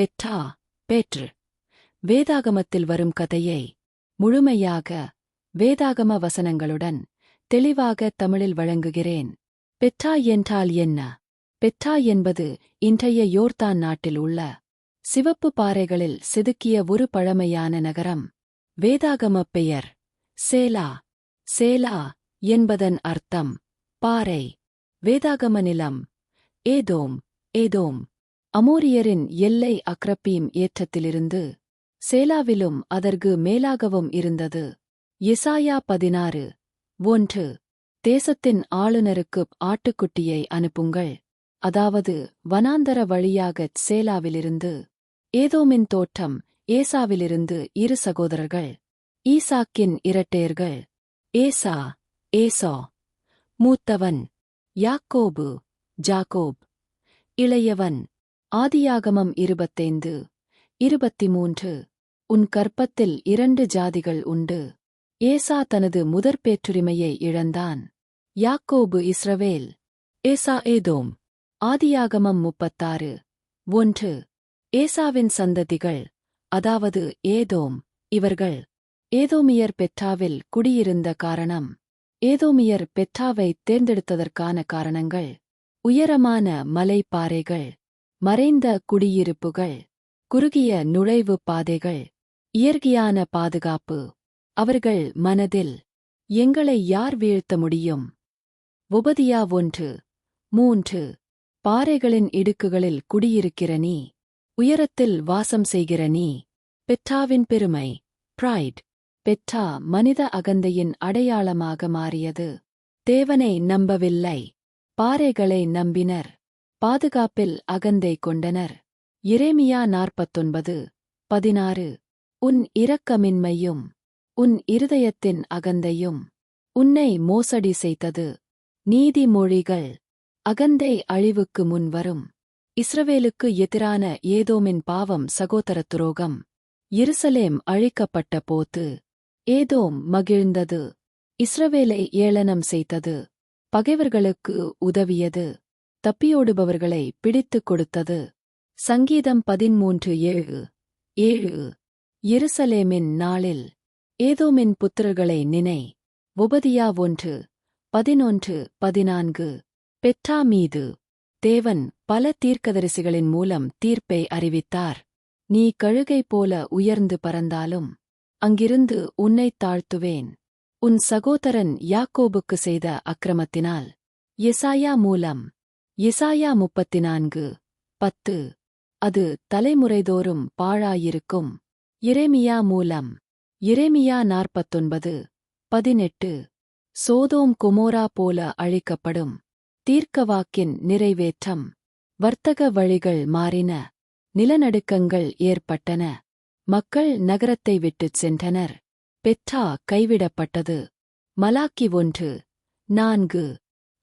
பெற்றா பேற்று. வேதாகமத்தில் வரும் கதையை முழுமையாக வேதாகம வசனங்களுடன் தெளிவாக தமிழில் வழங்குகிறேன். பெற்றா என்றால் என்ன? பெற்றா என்பது இன்றைய யோர்தான் நாட்டில் உள்ள சிவப்பு பாறைகளில் செதுக்கிய ஒரு பழமையான நகரம். வேதாகமப் பெயர் சேலா. சேலா என்பதன் அர்த்தம் பாறை. வேதாகம நிலம் ஏதோம் ஏதோம். அமோரியரின் எல்லை அக்ரப்பீம் ஏற்றத்திலிருந்து சேலாவிலும் அதற்கு மேலாகவும் இருந்தது. எசாயா பதினாறு ஒன்று. தேசத்தின் ஆளுநருக்கு ஆட்டுக்குட்டியை அனுப்புங்கள். அதாவது வனாந்தர வழியாகச் சேலாவிலிருந்து ஏதோமின் தோட்டம் ஏசாவிலிருந்து இரு சகோதரர்கள் ஈசாக்கின் இரட்டையர்கள். ஏசா ஏசா. மூத்தவன் யாக்கோபு ஜாகோப் இளையவன் ஆதியாகமம் இருபத்தைந்து இருபத்தி மூன்று உன் கற்பத்தில் இரண்டு ஜாதிகள் உண்டு. ஏசா தனது முதற் பேற்றுரிமையை இழந்தான். யாக்கோபு இஸ்ரவேல். ஏசா ஏதோம். ஆதியாகமம் முப்பத்தாறு. ஒன்று. ஏசாவின் சந்ததிகள் அதாவது ஏதோம் இவர்கள். ஏதோமியர் பெற்றாவில் குடியிருந்த காரணம். ஏதோமியர் பெட்டாவை தேர்ந்தெடுத்ததற்கான காரணங்கள். உயரமான மலைப்பாறைகள். மறைந்த குடியிருப்புகள் குறுகிய நுழைவு பாதைகள் இயற்கையான பாதுகாப்பு. அவர்கள் மனதில் எங்களை யார் வீழ்த்த முடியும்? உபதியா ஒன்று மூன்று பாறைகளின் இடுக்குகளில் குடியிருக்கிற நீ உயரத்தில் வாசம் செய்கிற நீ பெற்றாவின் பெருமை பிரைட் பெற்றா மனித அகந்தையின் அடையாளமாக மாறியது. தேவனை நம்பவில்லை பாறைகளை நம்பினர். பாதுகாப்பில் அகந்தை கொண்டனர். இரேமியா நாற்பத்தொன்பது பதினாறு. உன் இரக்கமின்மையும் உன் இருதயத்தின் அகந்தையும் உன்னை மோசடி செய்தது. நீதிமொழிகள் அகந்தை அழிவுக்கு முன் வரும். இஸ்ரவேலுக்கு எதிரான ஏதோமின் பாவம் சகோதர துரோகம் இருசலேம் அழிக்கப்பட்ட போது ஏதோம் மகிழ்ந்தது. இஸ்ரவேலை ஏளனம் செய்தது. பகைவர்களுக்கு உதவியது. தப்பியோடுபவர்களை பிடித்துக் கொடுத்தது. சங்கீதம் பதிமூன்று ஏழு. ஏழு. எருசலேமின் நாளில் ஏதோமின் புத்திரர்களை நினை. உபதியா ஒன்று பதினொன்று பதினான்கு. பெற்றா மீது தேவன் பல தீர்க்கதரிசிகளின் மூலம் தீர்ப்பை அறிவித்தார். நீ கழுகை போல உயர்ந்து பறந்தாலும் அங்கிருந்து உன்னைத் தாழ்த்துவேன். உன் சகோதரன் யாக்கோபுக்கு செய்த அக்கிரமத்தினால் எசாயா மூலம் இசாயா முப்பத்தி நான்கு பத்து. அது தலைமுறைதோறும் பாழாயிருக்கும். இரேமியா மூலம். இரேமியா நாற்பத்தொன்பது பதினெட்டு. சோதோம் குமோரா போல அழிக்கப்படும். தீர்க்கவாக்கின் நிறைவேற்றம். வர்த்தக வழிகள் மாறின. நிலநடுக்கங்கள் ஏற்பட்டன. மக்கள் நகரத்தை விட்டுச் சென்றனர். பெற்றா கைவிடப்பட்டது. மலாக்கி ஒன்று நான்கு.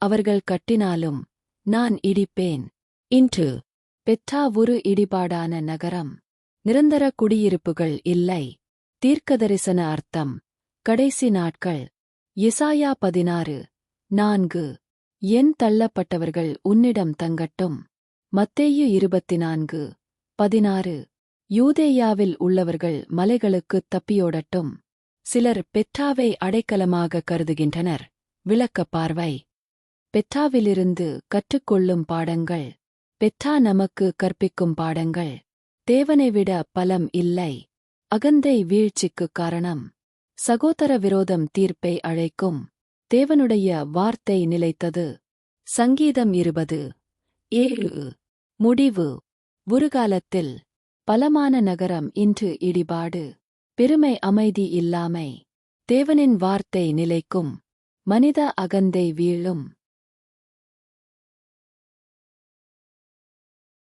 அவர்கள் கட்டினாலும் நான் இடிப்பேன். இன்று. பெற்றா ஒரு இடிபாடான நகரம். நிரந்தர குடியிருப்புகள் இல்லை. தீர்க்கதரிசன அர்த்தம். கடைசி நாட்கள். இசாயா பதினாறு. நான்கு. என் தள்ளப்பட்டவர்கள் உன்னிடம் தங்கட்டும். மத்தேயு இருபத்தி நான்கு பதினாறு. யூதேயாவில் உள்ளவர்கள் மலைகளுக்குத் தப்பியோடட்டும். சிலர் பெற்றாவை அடைக்கலமாக கருதுகின்றனர். விளக்க பார்வை. பெற்றாவிலிருந்து கற்றுக்கொள்ளும் பாடங்கள். பெற்றா நமக்கு கற்பிக்கும் பாடங்கள். தேவனை விட பலம் இல்லை. அகந்தை வீழ்ச்சிக்குக் காரணம். சகோதர விரோதம் தீர்ப்பை அழைக்கும். தேவனுடைய வார்த்தை நிலைத்தது. சங்கீதம் இருபது. ஏழு. முடிவு. ஒரு பலமான நகரம் இன்று இடிபாடு. பெருமை அமைதி இல்லாமை. தேவனின் வார்த்தை நிலைக்கும். மனித அகந்தை வீழும்.